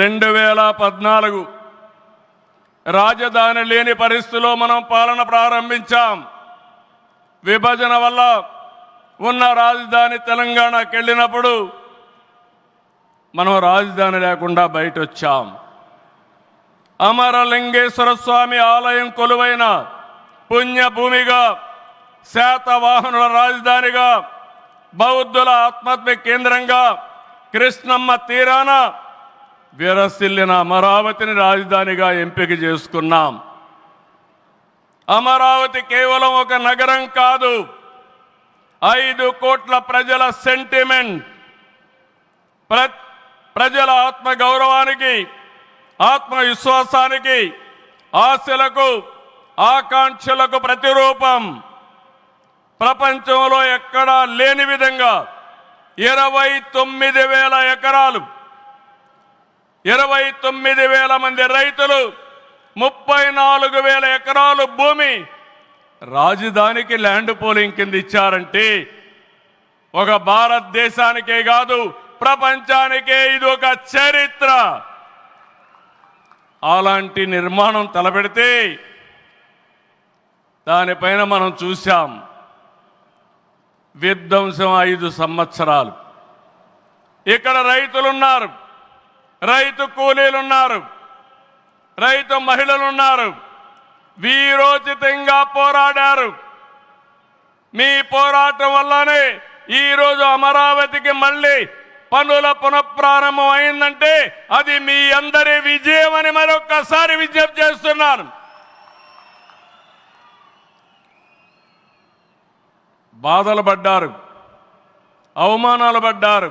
రెండు వేల పద్నాలుగు రాజధాని లేని పరిస్థితిలో మనం పాలన ప్రారంభించాం విభజన వల్ల ఉన్న రాజధాని తెలంగాణకు వెళ్ళినప్పుడు మనం రాజధాని లేకుండా బయట వచ్చాం అమరలింగేశ్వర స్వామి ఆలయం కొలువైన పుణ్యభూమిగా శాతవాహనుల రాజధానిగా బౌద్ధుల ఆత్మత్మ కేంద్రంగా కృష్ణమ్మ తీరాన విరసిల్లిన అమరావతిని రాజధానిగా ఎంపిక చేసుకున్నాం అమరావతి కేవలం ఒక నగరం కాదు ఐదు కోట్ల ప్రజల సెంటిమెంట్ ప్ర ప్రజల ఆత్మగౌరవానికి ఆత్మవిశ్వాసానికి ఆశలకు ఆకాంక్షలకు ప్రతిరూపం ప్రపంచంలో ఎక్కడా లేని విధంగా ఇరవై తొమ్మిది వేల ఎకరాలు ఇరవై తొమ్మిది వేల మంది రైతులు ముప్పై నాలుగు వేల ఎకరాలు భూమి రాజధానికి ల్యాండ్ పోలింగ్ కింద ఇచ్చారంటే ఒక భారతదేశానికే కాదు ప్రపంచానికే ఇది ఒక చరిత్ర అలాంటి నిర్మాణం తలపెడితే దానిపైన మనం చూసాం విధ్వంసం ఐదు సంవత్సరాలు ఇక్కడ రైతులున్నారు రైతు కూలీలున్నారు రైతు మహిళలున్నారు వీరోచితంగా పోరాడారు మీ పోరాటం వల్లనే ఈరోజు అమరావతికి మళ్ళీ పనుల పునఃప్రారంభం అయిందంటే అది మీ అందరి విజయం అని మరొకసారి విజ్ఞప్తి చేస్తున్నాను బాధలు పడ్డారు అవమానాలు పడ్డారు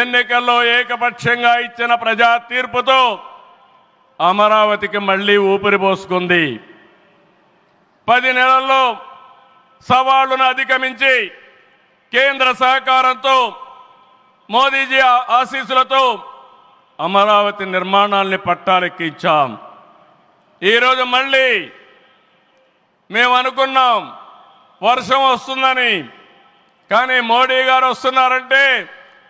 ఎన్నికల్లో ఏకపక్షంగా ఇచ్చిన ప్రజా తీర్పుతో అమరావతికి మళ్ళీ ఊపిరి పోసుకుంది పది నెలల్లో సవాళ్లను అధిగమించి కేంద్ర సహకారంతో మోదీజీ ఆశీస్సులతో అమరావతి నిర్మాణాన్ని పట్టాలెక్కించాం ఈరోజు మళ్ళీ మేము అనుకున్నాం వర్షం వస్తుందని కానీ మోడీ గారు వస్తున్నారంటే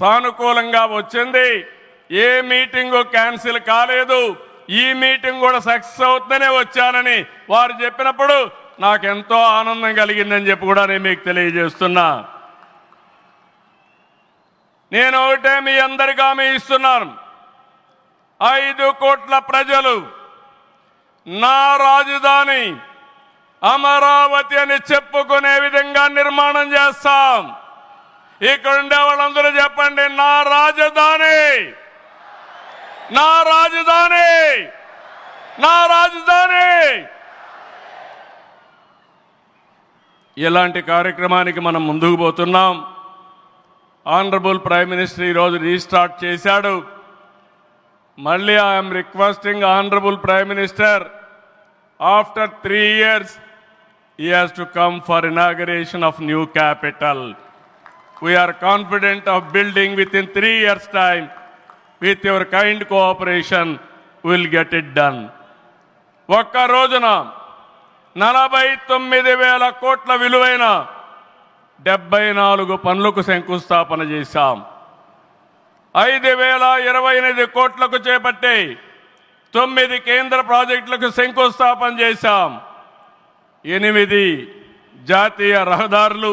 సానుకూలంగా వచ్చింది ఏ మీటింగు క్యాన్సిల్ కాలేదు ఈ మీటింగ్ కూడా సక్సెస్ అవుతుందనే వచ్చానని వారు చెప్పినప్పుడు నాకెంతో ఆనందం కలిగిందని చెప్పి కూడా నేను మీకు తెలియజేస్తున్నా నేను ఒకటే మీ అందరికీ మీ ఇస్తున్నాను ఐదు కోట్ల ప్రజలు నా రాజధాని అమరావతి అని చెప్పుకునే విధంగా నిర్మాణం చేస్తాం ఇక్కడ ఉండే వాళ్ళందరూ చెప్పండి నా రాజధాని నా రాజధాని నా రాజధాని ఇలాంటి కార్యక్రమానికి మనం ముందుకు పోతున్నాం ఆనరబుల్ ప్రైమ్ మినిస్టర్ ఈరోజు రీస్టార్ట్ చేశాడు మళ్ళీ I'm requesting honourable prime minister after three years he has to come for inauguration of new capital we are confident of building within three years time with your kind cooperation will get it done ఒక్క రోజున నలభై తొమ్మిది వేల కోట్ల విలువైన డెబ్బై నాలుగు పనులకు శంకుస్థాపన చేశాం ఐదు వేల ఇరవై ఎనిమిది కోట్లకు చేపట్టి తొమ్మిది కేంద్ర ప్రాజెక్టులకు శంకుస్థాపన చేశాం ఎనిమిది జాతీయ రహదారులు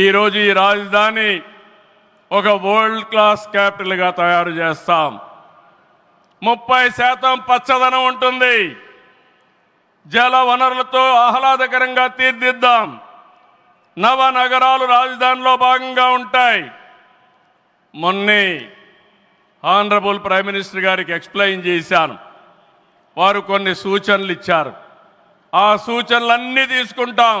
ఈరోజు ఈ రాజధాని ఒక వరల్డ్ క్లాస్ క్యాపిటల్గా తయారు చేస్తాం ముప్పై శాతం పచ్చదనం ఉంటుంది జల వనరులతో ఆహ్లాదకరంగా తీర్దిద్దాం నవ నగరాలు రాజధానిలో భాగంగా ఉంటాయి మొన్నే ఆనరబుల్ ప్రైమ్ మినిస్టర్ గారికి ఎక్స్ప్లెయిన్ చేశాను వారు కొన్ని సూచనలు ఇచ్చారు ఆ సూచనలన్నీ తీసుకుంటాం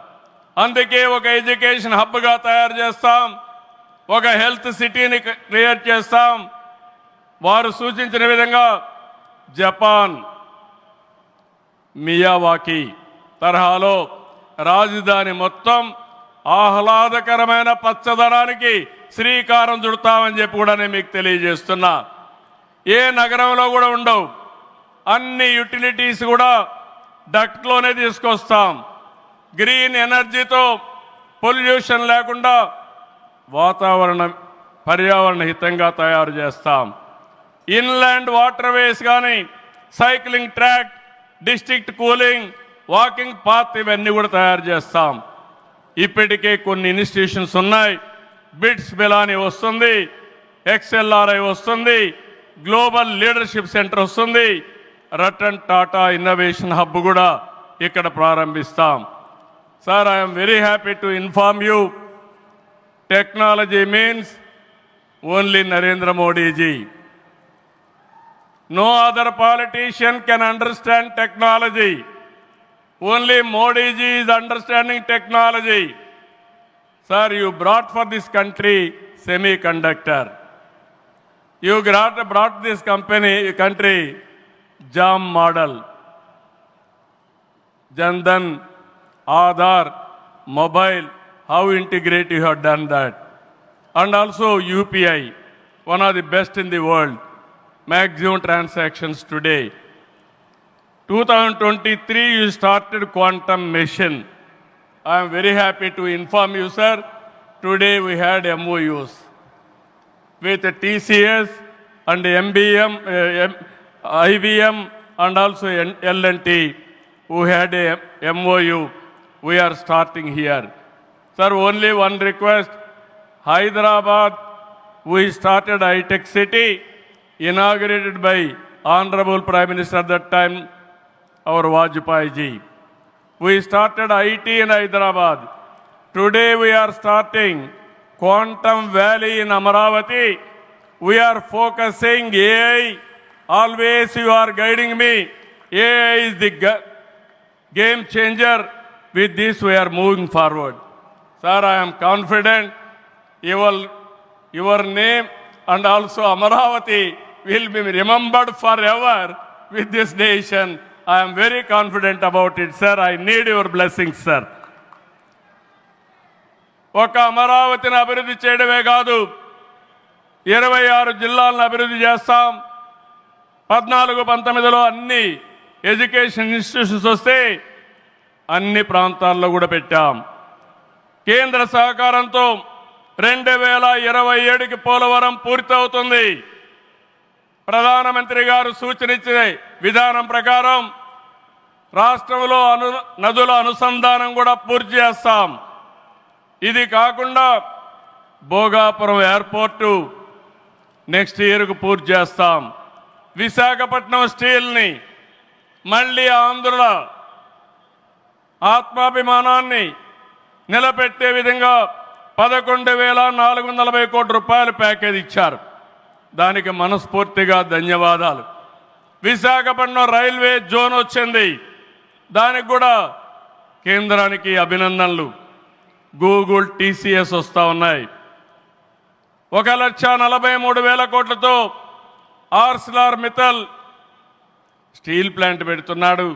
అందుకే ఒక ఎడ్యుకేషన్ హబ్గా తయారు చేస్తాం ఒక హెల్త్ సిటీని క్రియేట్ చేస్తాం వారు సూచించిన విధంగా జపాన్ మియావాకి తరహాలో రాజధాని మొత్తం ఆహ్లాదకరమైన పచ్చదనానికి శ్రీకారం చుడతామని చెప్పి కూడా నేను మీకు తెలియజేస్తున్నా ఏ నగరంలో కూడా ఉండవు అన్ని యుటిలిటీస్ కూడా డక్ట్లోనే తీసుకొస్తాం గ్రీన్ ఎనర్జీతో పొల్యూషన్ లేకుండా వాతావరణ పర్యావరణ హితంగా తయారు చేస్తాం ఇన్లాండ్ వాటర్ వేస్ కానీ cycling track district cooling walking path ఇవన్నీ కూడా తయారు చేస్తాం ఇప్పటికే కొన్ని ఇన్స్టిట్యూషన్స్ ఉన్నాయి బిట్స్ బిలాని వస్తుంది ఎక్స్ఎల్ఆర్ఐ వస్తుంది గ్లోబల్ లీడర్షిప్ సెంటర్ వస్తుంది రటన్ టాటా ఇన్నోవేషన్ హబ్ కూడా ఇక్కడ ప్రారంభిస్తాం Sir, I am very happy to inform you, technology means only Narendra Modi ji. No other politician can understand technology. Only Modi ji is understanding technology. Sir, you brought for this country semiconductor. You brought this company, country, JAM model. Jandan Aadhaar, mobile, how integrated you have done that. And also UPI, one of the best in the world. Maximum transactions today. 2023, you started quantum mission. I am very happy to inform you, sir. Today we had MOUs with TCS and MBM, uh, IBM and also L&T who had a MOU we are starting here. Sir, only one request. Hyderabad, we started Hi-Tech City, inaugurated by Honorable Prime Minister at that time, our Vajpayee ji. We started IT in Hyderabad. Today we are starting Quantum Valley in Amaravati. We are focusing AI. Always you are guiding me. AI is the game changer. with this we are moving forward. Sir, I am confident your, your name and also Amaravati will be remembered forever with this nation. I am very confident about it, sir. I need your blessings, sir. ఒక అమరావతిని అభివృద్ధి చేయడమే కాదు ఇరవై ఆరు జిల్లాలను అభివృద్ధి చేస్తాం పద్నాలుగు పంతొమ్మిదిలో అన్ని ఎడ్యుకేషన్ ఇన్స్టిట్యూషన్స్ వస్తే అన్ని ప్రాంతాల్లో కూడా పెట్టాం కేంద్ర సహకారంతో రెండు వేల ఇరవై ఏడుకి పోలవరం పూర్తవుతుంది ప్రధానమంత్రి గారు సూచనిచ్చిన విధానం ప్రకారం రాష్ట్రంలో అను నదుల అనుసంధానం కూడా పూర్తి చేస్తాం ఇది కాకుండా భోగాపురం ఎయిర్పోర్టు నెక్స్ట్ ఇయర్కు పూర్తి చేస్తాం విశాఖపట్నం స్టీల్ని మళ్ళీ ఆంధ్రుల ఆత్మాభిమానాన్ని నిలబెట్టే విధంగా పదకొండు వేల నాలుగు వందల నలభై కోట్ల రూపాయల ప్యాకేజ్ ఇచ్చారు దానికి మనస్ఫూర్తిగా ధన్యవాదాలు విశాఖపట్నం రైల్వే జోన్ వచ్చింది దానికి కూడా కేంద్రానికి అభినందనలు గూగుల్ టీసీఎస్ వస్తూ ఉన్నాయి ఒక లక్ష నలభై మూడు వేల కోట్లతో ఆర్సిలార్ మిథల్ స్టీల్ ప్లాంట్ పెడుతున్నాడు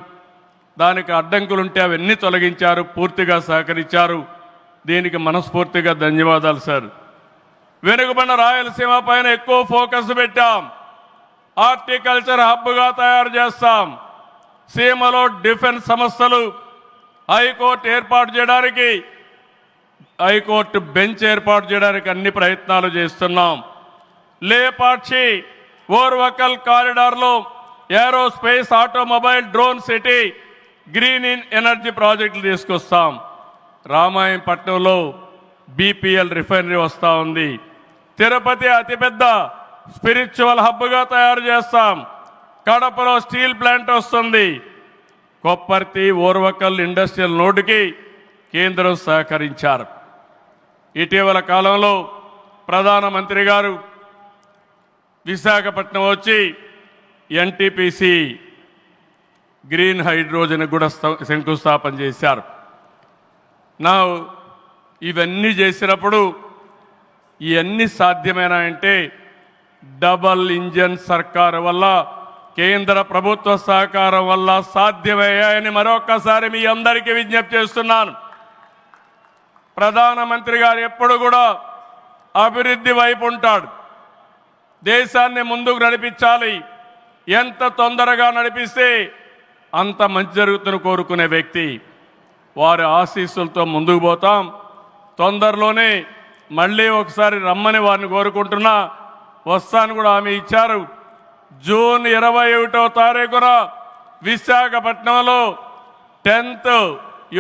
దానికి అడ్డంకులుంటే అవన్నీ తొలగించారు పూర్తిగా సహకరించారు దీనికి మనస్ఫూర్తిగా ధన్యవాదాలు సార్ వెనుకబడిన రాయలసీమ పైన ఎక్కువ ఫోకస్ పెట్టాం హార్టికల్చర్ హబ్గా తయారు చేస్తాం సీమలో డిఫెన్స్ సంస్థలు హైకోర్టు ఏర్పాటు చేయడానికి హైకోర్టు బెంచ్ ఏర్పాటు చేయడానికి అన్ని ప్రయత్నాలు చేస్తున్నాం Lepakshi Orvakal కారిడార్లో aerospace automobile drone city green in energy ప్రాజెక్టులు తీసుకొస్తాం రామాయణపట్నంలో బీపీఎల్ రిఫైనరీ వస్తూ ఉంది తిరుపతి అతిపెద్ద స్పిరిచువల్ హబ్గా తయారు చేస్తాం కడపలో స్టీల్ ప్లాంట్ వస్తుంది కొప్పర్తి ఓర్వకల్ ఇండస్ట్రియల్ నోటుకి కేంద్రం సహకరించారు ఇటీవల కాలంలో ప్రధానమంత్రి గారు విశాఖపట్నం వచ్చి ఎన్టీపీసీ గ్రీన్ హైడ్రోజన్ కూడా శంకుస్థాపన చేశారు నా ఇవన్నీ చేసినప్పుడు ఇవన్నీ సాధ్యమేనా అంటే డబల్ ఇంజన్ సర్కారు వల్ల కేంద్ర ప్రభుత్వ సహకారం వల్ల సాధ్యమయ్యాయని మరొకసారి మీ అందరికీ విజ్ఞప్తి చేస్తున్నాను ప్రధానమంత్రి గారు ఎప్పుడు కూడా అభివృద్ధి వైపు ఉంటాడు దేశాన్ని ముందుకు నడిపించాలి ఎంత తొందరగా నడిపిస్తే అంత మంచి జరుగుతున్న కోరుకునే వ్యక్తి వారి ఆశీస్సులతో ముందుకు పోతాం తొందరలోనే మళ్ళీ ఒకసారి రమ్మని వారిని కోరుకుంటున్నా వస్తాను కూడా ఆమె ఇచ్చారు జూన్ ఇరవై ఒకటో తారీఖున విశాఖపట్నంలో tenth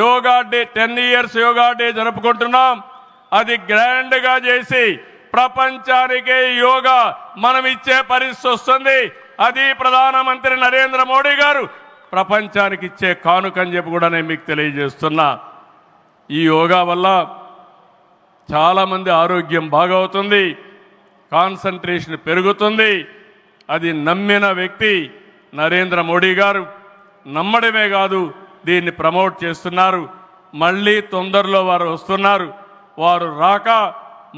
yoga day ten years yoga day జరుపుకుంటున్నాం అది గ్రాండ్గా చేసి ప్రపంచానికే యోగా మనం ఇచ్చే పరిస్థితి వస్తుంది అది ప్రధానమంత్రి నరేంద్ర మోడీ గారు ప్రపంచానికి ఇచ్చే కానుక అని చెప్పి కూడా నేను మీకు తెలియజేస్తున్నా ఈ యోగా వల్ల చాలామంది ఆరోగ్యం బాగవుతుంది కాన్సన్ట్రేషన్ పెరుగుతుంది అది నమ్మిన వ్యక్తి నరేంద్ర మోడీ గారు నమ్మడమే కాదు దీన్ని ప్రమోట్ చేస్తున్నారు మళ్ళీ తొందరలో వారు వస్తున్నారు వారు రాక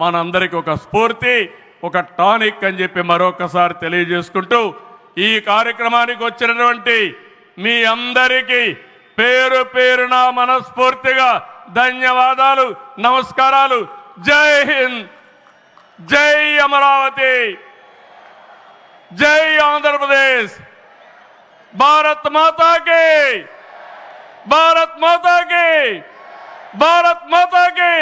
మనందరికీ ఒక స్ఫూర్తి ఒక టానిక్ అని చెప్పి మరొకసారి తెలియజేసుకుంటూ ఈ కార్యక్రమానికి వచ్చినటువంటి మీ అందరికీ పేరు పేరున మనస్ఫూర్తిగా ధన్యవాదాలు నమస్కారాలు జై హింద్ జై అమరావతి జై ఆంధ్రప్రదేశ్ భారత్ మాతాకి భారత్ మాతాకి భారత్ మాతాకి